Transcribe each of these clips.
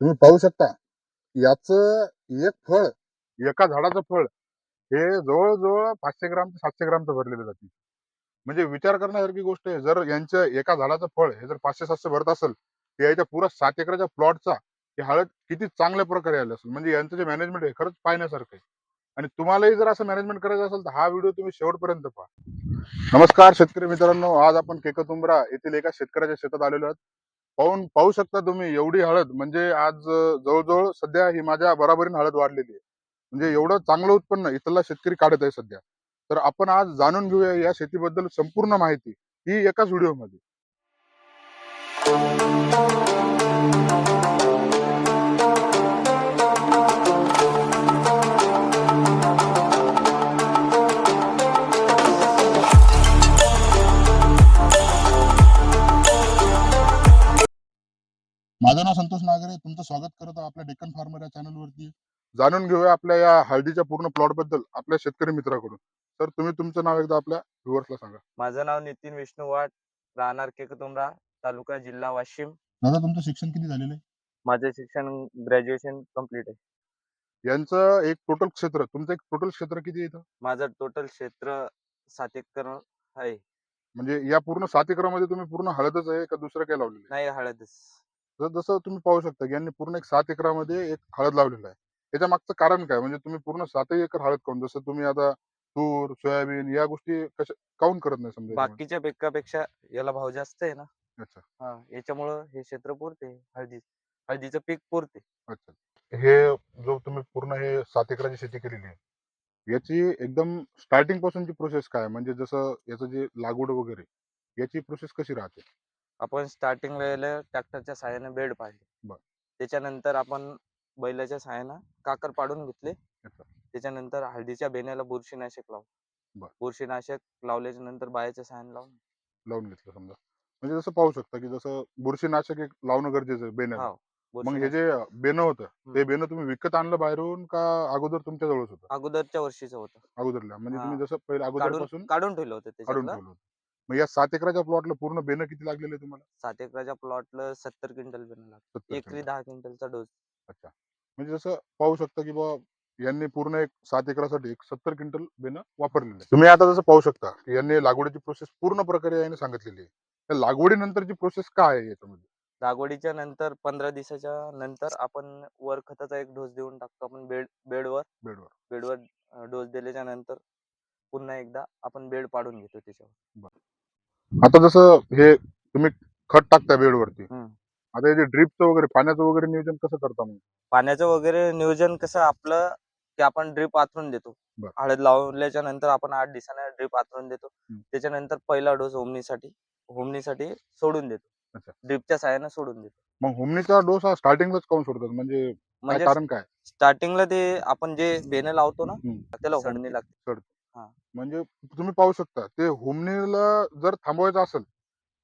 तुम्ही पाहू शकता याच एक फळ एका झाडाचं फळ हे जवळजवळ पाचशे ग्राम ते सातशे ग्रामचं भरलेलं जाते. म्हणजे विचार करण्यासारखी गोष्ट आहे जर यांचं एका झाडाचं फळ हे जर पाचशे सातशे भरत असेल तर याच्या पुरा सात एकराच्या प्लॉटचा हे हळद किती चांगल्या प्रकारे आलं असेल म्हणजे यांचं जे मॅनेजमेंट आहे खरंच पाहण्यासारखं आहे. आणि तुम्हालाही जर असं मॅनेजमेंट करायचं असेल तर हा व्हिडिओ तुम्ही शेवटपर्यंत पहा. नमस्कार शेतकरी मित्रांनो आज आपण केकतुंबरा येथील एका शेतकऱ्याच्या शेतात आलेलो आहोत. पाहून पाहू शकता तुम्ही एवढी हळद. म्हणजे आज जवळजवळ सध्या ही माझ्या बराबरीने हळद वाढलेली आहे. म्हणजे एवढं चांगलं उत्पन्न इथला शेतकरी काढत आहे सध्या. तर आपण आज जाणून घेऊया या शेतीबद्दल संपूर्ण माहिती ही एकाच व्हिडिओमध्ये. तुमचं स्वागत करत आहोत आपल्या डेक्कन फार्मर या चॅनलवरती. जाणून घेऊया आपल्या या हळदीच्या पूर्ण प्लॉटबद्दल आपल्या शेतकरी मित्राकडून. तर तुम्ही तुमचं नाव एकदा आपल्या व्ह्युअर्सला सांगा. माझं नाव नितीन विष्णू वाट राहणार केकतुमरा तालुका जिल्हा वाशिम. दादा तुमचं शिक्षण किती झालेलं आहे? माझं शिक्षण ग्रॅज्युएशन कंप्लीट आहे. यांचं एक टोटल क्षेत्र तुमचं एक टोटल क्षेत्र किती आहे इथं? माझं टोटल क्षेत्र सात एकर आहे. म्हणजे या पूर्ण सात एकरामध्ये तुम्ही पूर्ण हळदच आहे का दुसरं काय लावलेलं आहे? नाही हळदच. तर जसं तुम्ही पाहू शकता की यांनी पूर्ण एक सात एकरामध्ये एक हळद लावलेलं आहे. त्याच्या मागचं कारण काय? म्हणजे तुम्ही पूर्ण सातही एकर हळद काऊन जसं तुम्ही आता तूर सोयाबीन या गोष्टी कशा काऊन करत नाही समजा? बाकीच्या पिकापेक्षा याला भाव जास्त आहे ना? अच्छा. हा याच्यामुळं हे क्षेत्र पुरते हळदी हळदीचं पीक पुरते. अच्छा. हे जो तुम्ही पूर्ण हे सात एकराची शेती केलेली आहे याची एकदम स्टार्टिंग पासूनची प्रोसेस काय? म्हणजे जसं याचं जे लागवड वगैरे याची प्रोसेस कशी राहते? आपण स्टार्टिंगला याला ट्रॅक्टरच्या साहाय्याने बेड पाडले बर. त्याच्यानंतर आपण बैलाच्या साहाय्यानं काकर पाडून घेतले अच्छा. त्याच्यानंतर हळदीच्या बेण्याला बुरशीनाशक बर. लावलं बुरशीनाशक लावल्याच्या नंतर बायाच्या साहाय्याने लावून लावून घेतलं समजा म्हणजे जसं पाहू शकता की जसं बुरशीनाशक एक लावणं गरजेचं आहे बेण्याला हाव, मग हे बुरशीनाशक. जे बेनं होतं ते हम्म. बेनं तुम्ही विकत आणलं बाहेरून का अगोदर तुमच्या जवळच होतं अगोदरच्या वर्षीचं होतं अगोदरला म्हणजे हा. तुम्ही जसं पहिले अगोदरपासून काढून काढून ठेवलं होतं काढून त्याच्यातलं ठेवलं होतं मग या सात एकराच्या प्लॉटला पूर्ण बेनं किती लागलेले आहे तुम्हाला? सात एकराच्या प्लॉटला सत्तर क्विंटल बेणं लागतं 70 एकरी क्विंटल. दहा क्विंटलचा डोस. अच्छा. म्हणजे जसं पाहू शकता की बाबा यांनी पूर्ण एक सात एकरासाठी एक सत्तर क्विंटल बेनं वापरलेलं आहे तुम्ही आता जसं पाहू शकता की यांनी लागवडीची प्रोसेस पूर्ण प्रकारे याने सांगितलेली आहे. त्या लागवडीनंतरची प्रोसेस काय आहे याच्यामध्ये? लागवडीच्या नंतर पंधरा दिवसाच्या नंतर आपण वर खताचा एक डोस देऊन टाकतो आपण बेड बेडवर. बेडवर. बेडवर डोस दिल्याच्या नंतर पुन्हा एकदा आपण बेड पाडून घेतो त्याच्यावर. आता जसं हे तुम्ही खत टाकता बेडवरती हम्म. आता हे जे ड्रिपचं वगैरे पाण्याचं वगैरे नियोजन कसं करता मग पाण्याचं वगैरे नियोजन कसं आपलं की आपण ड्रीप आथरून देतो बर. हळद लावल्याच्या नंतर आपण आठ दिवसाने ड्रीप आथरून देतो हम्म. त्याच्यानंतर पहिला डोस होमनीसाठी होमनीसाठी सोडून देतो अच्छा. ड्रीपच्या साहाय्याने सोडून देतो मग हुमणीचा डोस हा स्टार्टिंगलाच काऊन सोडतात म्हणजे काय म्हणजे कारण काय स्टार्टिंगला ते आपण जे बेने लावतो ना हम्म. त्याला सडते. होमनी लागते म्हणजे तुम्ही पाहू शकता ते हुमणीला जर थांबवायचं असेल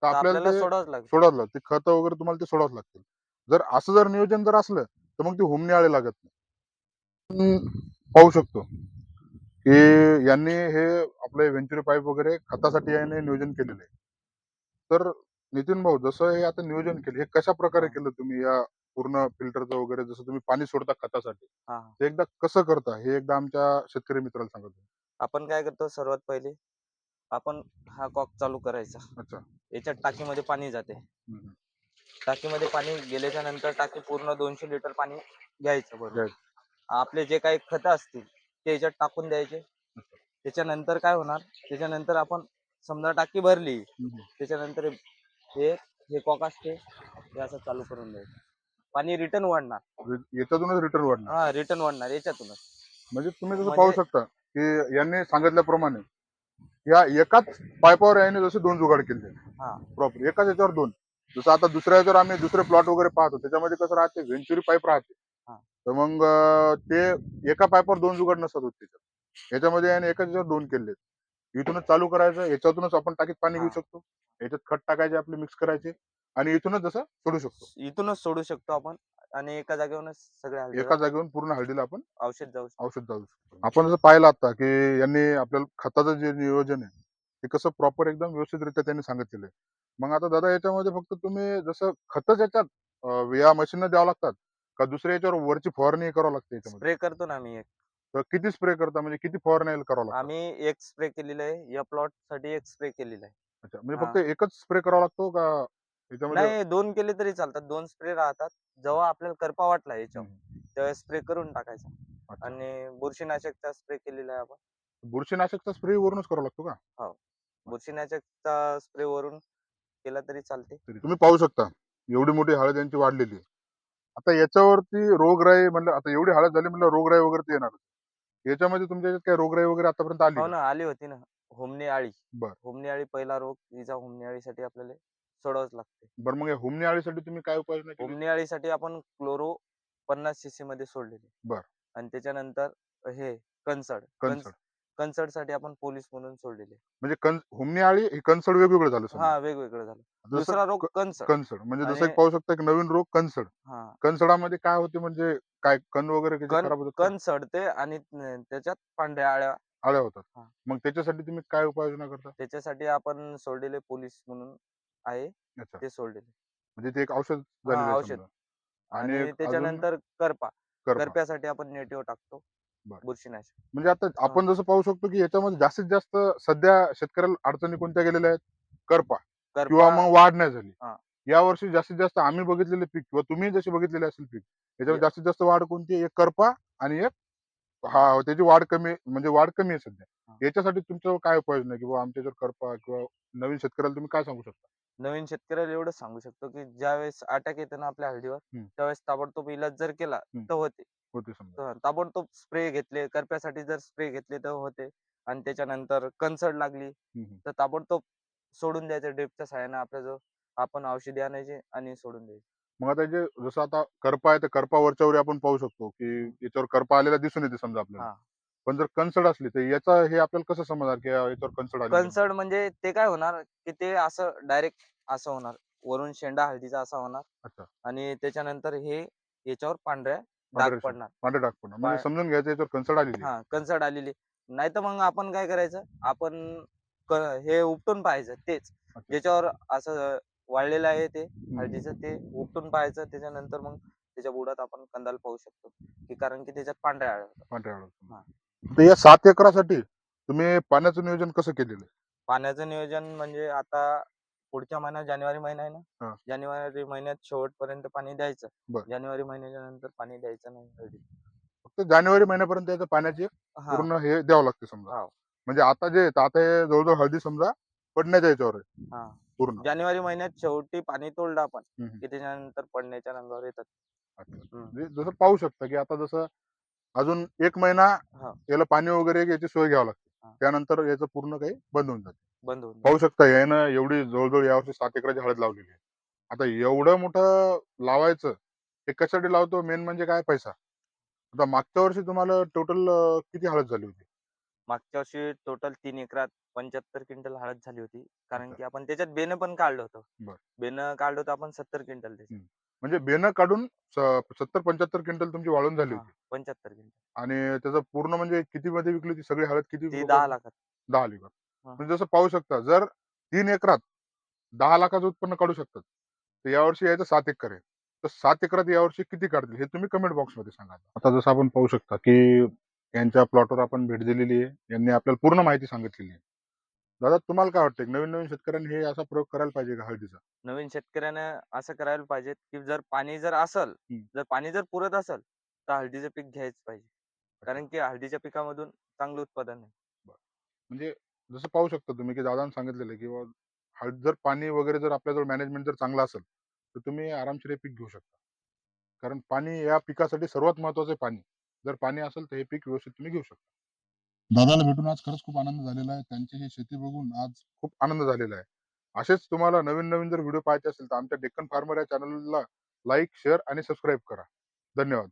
तर आपल्याला ते सोडावंच सोडावं लागतं ते खतं वगैरे तुम्हाला ते सोडावं लागतील. जर असं जर नियोजन जर असलं तर मग ते हुमणी आळे लागत नाही. पाहू शकतो की यांनी हे आपले वेंचुरी पाईप वगैरे खतासाठी याने नियोजन केलेलं आहे. तर नितीन भाऊ जसं हे आता नियोजन केलं हे कशा प्रकारे. केलं तुम्ही या पूर्ण फिल्टरचं वगैरे जसं तुम्ही पाणी सोडता खतासाठी? ते एकदा कसं करता? हे एकदा आमच्या शेतकरी मित्राला सांगा तुम्ही. आपण काय करतो सर्वात पहिले आपण हा कॉक चालू करायचा. अच्छा. याच्यात टाकीमध्ये पाणी जाते. हम्म. टाकीमध्ये पाणी गेल्याच्यानंतर टाकी पूर्ण दोनशे लिटर पाणी घ्यायचं बरोबर. आपले जे काही खतं असतील ते याच्यात टाकून द्यायचे. त्याच्यानंतर काय होणार? त्याच्यानंतर आपण समजा टाकी भरली हम्म. त्याच्यानंतर हे हे कॉक असते हे असं चालू करून द्यायचं. पाणी रिटर्न वाढणार. याच्यातूनच रिटर्न वाढणार. हा रिटर्न वाढणार याच्यातूनच. म्हणजे तुम्ही जसं म्हणजे- पाहू शकता की यांनी सांगितल्याप्रमाणे या एकाच पाईपावर याने जसे दोन जुगाड केले. हा. प्रॉपर एकाच याच्यावर दोन. जसं आता दुसऱ्या याच्यावर आम्ही दुसरे प्लॉट वगैरे पाहतो त्याच्यामध्ये कसं राहते व्हेंचुरी पाईप राहते. हा. तर मग ते एका पाईपावर दोन जुगाड नसतात होत त्याच्यात. याच्यामध्ये याने एकाच याच्यावर दोन केले. इथूनच चालू करायचं याच्यातूनच आपण टाकीत पाणी घेऊ. शकतो. याच्यात खत टाकायचे आपले मिक्स करायचे. आणि इथूनच जसं सोडू शकतो. इथूनच सोडू शकतो आपण. आणि एका जागेवरच सगळ्या हळदीला एका जागेवरून पूर्ण हळदीला आपण? औषध जाऊ शकतो. औषध जाऊ शकतो. आपण जसं पाहिलं आता की यांनी आपल्याला खताचं जे नियोजन आहे ते कसं प्रॉपर एकदम व्यवस्थितरित्या त्यांनी सांगितलेलं आहे. मग आता दादा याच्यामध्ये फक्त तुम्ही जसं खतच याच्यात या मशीन द्यावं लागतात का दुसऱ्या याच्यावर वरची फवारणी करावं लागते याच्यामध्ये? स्प्रे करतो ना आम्ही एक. तर किती स्प्रे करता? म्हणजे किती फवारणी करावं लागतं आम्ही एक स्प्रे केलेला आहे. या प्लॉटसाठी एक स्प्रे केलेला आहे. अच्छा. म्हणजे. फक्त एकच स्प्रे करावा लागतो का नाही दोन केले तरी चालतात. दोन स्प्रे राहतात. जेव्हा आपल्याला करपा वाटला याच्यावर. त्यावेळेस स्प्रे करून टाकायचा. अच्छा. आणि बुरशीनाशकचा स्प्रे केलेला आहे आपण. बुरशीनाशकचा स्प्रे वरूनच करावा लागतो का? बुरशीनाशकचा स्प्रे वरून केला तरी चालते. तुम्ही पाहू शकता. एवढी मोठी हळद यांची वाढलेली आहे. आता याच्यावरती रोगराई म्हणलं आता एवढी हळद झाली म्हणलं रोगराई वगैरे ते येणार याच्यामध्ये तुमच्या याच्यात काय रोगराई वगैरे आतापर्यंत आली हो का? ना आली होती ना. होमणी आळी. बर. होमणी आळी पहिला रोग तिचा होमणी आळीसाठी आपल्याला सोडावंच लागते बरं मग या हुमणी आळीसाठी तुम्ही काय उपाययोजना केली? आळीसाठी आपण क्लोरो पन्नास सीसी मध्ये सोडलेले. बर. आणि त्याच्यानंतर हे कन्सड कन्सड कन्सडसाठी आपण पोलीस म्हणून सोडलेले. म्हणजे कन आळी हे कन्सड वेगवेगळं झालं समजा. हा वेगवेगळं झालं. जसं दुसरा रोग कन्सड कन्सड म्हणजे जसं आणि- एक पाहू शकता एक नवीन रोग कन्सड हा. कन्सडामध्ये काय होते म्हणजे काय कण वगैरे किती कण खराब होतात का? कण सडते आणि न- त्याच्यात पांढऱ्या आळ्या. आळ्या होतात. हा. मग त्याच्यासाठी तुम्ही काय उपाययोजना करता? त्याच्यासाठी आपण सोडलेले पोलीस म्हणून आहे अच्छा ते सोडलेले म्हणजे ते एक औषध झालेलं हा, आहे औषध. समजा. आणि आणि एक अजून त्याच्यानंतर करपा करपा. करप्यासाठी आपण नेटिव्ह टाकतो बर. बुरशीनाशक म्हणजे आता आपण जसं पाहू शकतो की याच्यामध्ये जास्तीत जास्त सध्या शेतकऱ्याला अडचणी कोणत्या गेलेल्या आहेत करपा किंवा करपा मग वाढ नाही झाली हा. या वर्षी जास्तीत जास्त आम्ही बघितलेले पीक किंवा तुम्ही जसे बघितलेले असेल पीक याच्यावर ये- जास्तीत जास्त वाढ कोणती आहे? एक करपा आणि एक हा त्याची वाढ कमी म्हणजे वाढ कमी आहे सध्या हा. याच्यासाठी तुमचं काय उपाययोजना आहे की बाबा आमच्या जर करपा किंवा नवीन शेतकऱ्याला तुम्ही काय सांगू शकता नवीन शेतकऱ्याला एवढंच सांगू शकतो की ज्यावेळेस अटॅक येतो ना आपल्या हळदीवर हम्म. त्यावेळेस ताबडतोब इलाज जर केला हम्म. तर होते होते समजा तर ताबडतोब स्प्रे घेतले करप्यासाठी जर स्प्रे घेतले तर होते आणि त्याच्यानंतर कन्सर्ट लागली हम्म, हम्म. तर ताबडतोब सोडून द्यायचं ड्रिपच्या सहाय्याने आपल्या जो आपण औषधी आणायची आणि सोडून द्यायची मग आता जे जसं आता करपा आहे तर करपा वरच्यावर आपण पाहू शकतो की याच्यावर करपा आलेला दिसून येते समजा आपल्याला हा. पण जर कन्सड असली तर याचा हे आपल्याला कसं समजणार की याच्यावर कन्सड आले कन्सर्ट म्हणजे ते काय होणार की ते असं डायरेक्ट असं होणार. वरून शेंडा हळदीचा असा होणार अच्छा. आणि त्याच्यानंतर हे याच्यावर पांढऱ्या डाग. पडणार. पांढरे डाग पडणार. म्हणजे समजून घ्यायचं याच्यावर कन्सड आलेली आहे. हा कन्सर्ट आलेली नाही तर मग आपण काय करायचं? आपण क- हे उपटून पाहायचं तेच. ज्याच्यावर असं वाळलेलं आहे ते हम्म. हळदीचं ते उपटून पाहायचं. त्याच्यानंतर मग त्याच्या बुडात आपण कंदाल पाहू शकतो. की कारण की त्याच्यात पांढऱ्या आळ्या होतात. पांढऱ्या हा. तर या सात एकरासाठी तुम्ही पाण्याचं नियोजन कसं केलेलं आहे पाण्याचं नियोजन म्हणजे आता पुढच्या महिन्यात जानेवारी महिना आहे हा. ना जानेवारी महिन्यात शेवटपर्यंत पाणी द्यायचं बर. जानेवारी महिन्याच्या नंतर पाणी द्यायचं नाही. फक्त जानेवारी महिन्यापर्यंत याचं पाण्याची हा पूर्ण हे द्यावं लागते समजा. म्हणजे आता जे आता हे जवळजवळ हळदी समजा पडण्याच्या याच्यावर आहे हा पूर्ण जानेवारी महिन्यात शेवटी पाणी तोडलं आपण हम्म. की त्याच्यानंतर पडण्याच्या रंगावर येतात अच्छा. हम्म. म्हणजे जसं पाहू शकता की आता जसं अजून एक महिना हा. याला पाणी वगैरे याची सोय घ्यावी लागते. हा. त्यानंतर याचं पूर्ण काही बंद होऊन जाते. बंद होऊन पाहू शकता यानं एवढी जवळजवळ यावर्षी सात एकराची हळद लावलेली आहे. आता एवढं मोठं लावायचं हे कशासाठी लावतो? मेन म्हणजे काय पैसा? आता मागच्या वर्षी तुम्हाला टोटल किती हळद झाली होती? मागच्या वर्षी टोटल तीन एकरात पंच्याहत्तर क्विंटल हळद झाली होती. कारण. की आपण त्याच्यात बेन पण काढलं होतं. बर. बेन काढलं होतं आपण सत्तर क्विंटल त्याच्यात. म्हणजे बेनं काढून सत्तर पंच्याहत्तर क्विंटल तुमची वाळून झाली होती. पंच्याहत्तर क्विंटल. आणि त्याचं पूर्ण म्हणजे किती मध्ये विकली होती? सगळी हळद किती ती? दहा लाखात. दहा हा. म्हणजे जसं पाहू शकता जर तीन एकरात दहा लाखाचं उत्पन्न काढू शकतात तर यावर्षी यायचं सात एकर आहे. तर सात एकरात यावर्षी किती काढतील? हे तुम्ही कमेंट बॉक्समध्ये सांगा. आता जसं आपण पाहू शकता की यांच्या प्लॉटवर आपण भेट दिलेली आहे. यांनी आपल्याला पूर्ण माहिती सांगितलेली आहे. दादा तुम्हाला काय वाटतं नवीन नवीन शेतकऱ्यांनी हे असा प्रयोग करायला पाहिजे का हळदीचा? नवीन शेतकऱ्यानं असं करायला पाहिजे की जर पाणी जर असल हम्म. जर पाणी जर पुरत असेल तर हळदीचं पीक घ्यायच पाहिजे. कारण की हळदीच्या पिकामधून चांगलं उत्पादन आहे. म्हणजे जसं पाहू शकता तुम्ही की दादाने सांगितलेलं आहे की हळद जर पाणी वगैरे जर आपल्याजवळ मॅनेजमेंट जर चांगलं असेल तर तुम्ही आरामशीर हे पीक घेऊ शकता. कारण पाणी या पिकासाठी सर्वात महत्वाचं आहे पाणी. जर पाणी असेल तर हे पीक व्यवस्थित तुम्ही घेऊ शकता. दादाला भेटून आज खरंच खूप आनंद झालेला आहे. त्यांची ही शेती बघून आज खूप आनंद झालेला आहे. असेच तुम्हाला नवीन नवीन जर व्हिडिओ पाहायचे असेल तर आमच्या डेक्कन फार्मर या चॅनलला लाईक शेअर आणि सबस्क्राईब करा. धन्यवाद.